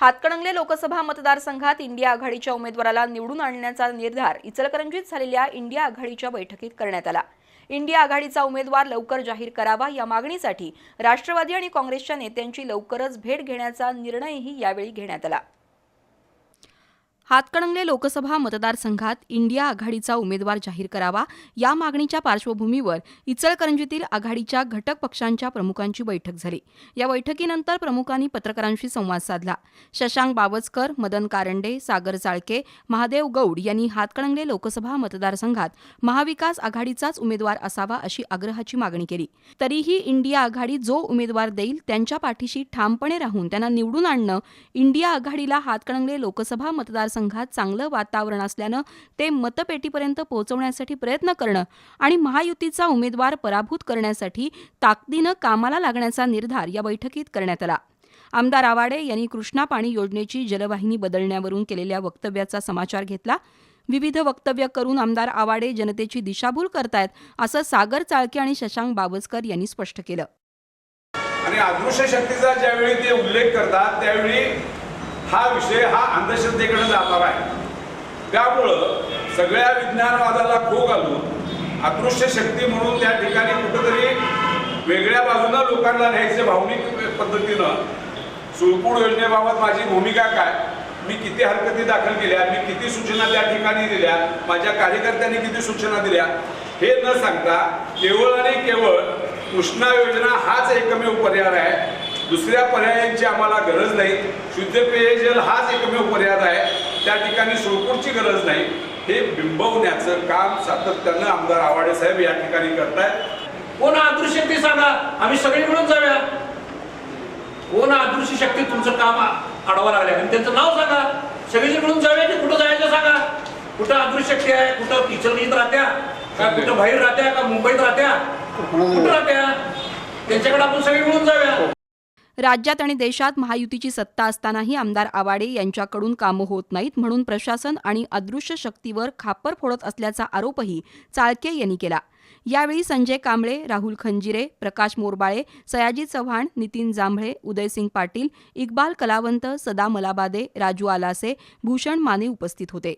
हातकणंगले लोकसभा मतदारसंघात इंडिया आघाडीच्या उमेदवाराला निवडून आणण्याचा निर्धार इचलकरंजीत झालेल्या इंडिया आघाडीच्या बैठकीत करण्यात आला. इंडिया आघाडीचा उमेदवार लवकर जाहीर करावा या मागणीसाठी राष्ट्रवादी आणि काँग्रेसच्या नेत्यांची लवकरच भेट घेण्याचा निर्णयही यावेळी घेण्यात आला. हातकणंगले लोकसभा मतदारसंघात इंडिया आघाडीचा उमेदवार जाहीर करावा या मागणीच्या पार्श्वभूमीवर इचलकरंजीतील आघाडीच्या घटक पक्षांच्या प्रमुखांची बैठक झाली. या बैठकीनंतर प्रमुखांनी पत्रकारांशी संवाद साधला. शशांक बावचकर मदन कारंडे सागर चाळके महादेव गौड यांनी हातकणंगले लोकसभा मतदारसंघात महाविकास आघाडीचाच उमेदवार असावा अशी आग्रहाची मागणी केली. तरीही इंडिया आघाडी जो उमेदवार देईल त्यांच्या पाठीशी ठामपणे राहून त्यांना निवडून आणणं इंडिया आघाडीला हातकणंगले लोकसभा मतदारसंघात चांगलं वातावरण असल्यानं ते मतपेटीपर्यंत पोहोचवण्यासाठी प्रयत्न करणं आणि महायुतीचा उमेदवार पराभूत करण्यासाठी ताकदीनं कामाला लागण्याचा निर्धार या बैठकीत करण्यात आला. आमदार आवाडे यांनी कृष्णा पाणी योजनेची जलवाहिनी बदलण्यावरून केलेल्या वक्तव्याचा समाचार घेतला. विविध वक्तव्य करून आमदार आवाडे जनतेची दिशाभूल करतायत असं सागर चाळके आणि शशांक बावस्कर यांनी स्पष्ट केलं. आणि अदृश्य शक्तीचा ज्यावेळी ते उल्लेख करतात त्यावेळी हा विषय हा अंधश्रद्धेकडे जाणार आहे. त्यामुळं सगळ्या विज्ञानवादाला खो घालून अदृश्य शक्ती म्हणून त्या ठिकाणी कुठंतरी वेगळ्या बाजूनं लोकांना न्यायचे भावनिक पद्धतीनं सुळपूड योजनेबाबत माझी भूमिका काय मी किती हरकती दाखल केल्या मी किती सूचना त्या ठिकाणी दिल्या माझ्या कार्यकर्त्यांनी किती सूचना दिल्या हे न सांगता केवळ आणि केवळ कृष्णा योजना हाच एकमेव पर्याय आहे. दुसऱ्या पर्यायांची आम्हाला गरज नाही. शुद्ध पेयजल हाच एकमेव पर्याय आहे. त्या ठिकाणी सोडपूरची गरज नाही. हे बिंबवण्याचं काम सातत्यानं आमदार आवाडे साहेब या ठिकाणी करतायत. कोण अदृश्य शक्ती सांगा? आम्ही सगळे मिळून जाऊया. कोण अदृश्य शक्ती तुमचं काम आडवा लागले? आणि त्यांचं नाव सांगा. सगळेजण मिळून जाऊया की कुठं जायचं सांगा? कुठं अदृश्य शक्ती आहे? कुठं इचलकरंजीत राहत्या? का कुठं बाहेर राहत्या? का मुंबईत राहत्या? कुठं राहत्या? त्यांच्याकडे आपण सगळे मिळून जाऊया. राज्यात आणि देशात महायुतीची सत्ता असतानाही आमदार आवाडे यांच्याकडून कामं होत नाहीत म्हणून प्रशासन आणि अदृश्य शक्तीवर खापर फोडत असल्याचा आरोपही चाळके यांनी केला. यावेळी संजय कांबळे राहुल खंजिरे प्रकाश मोरबाळे सयाजी चव्हाण नितीन जांभळे उदयसिंग पाटील इक्बाल कलावंत सदा मलाबादे राजू आलासे भूषण माने उपस्थित होते.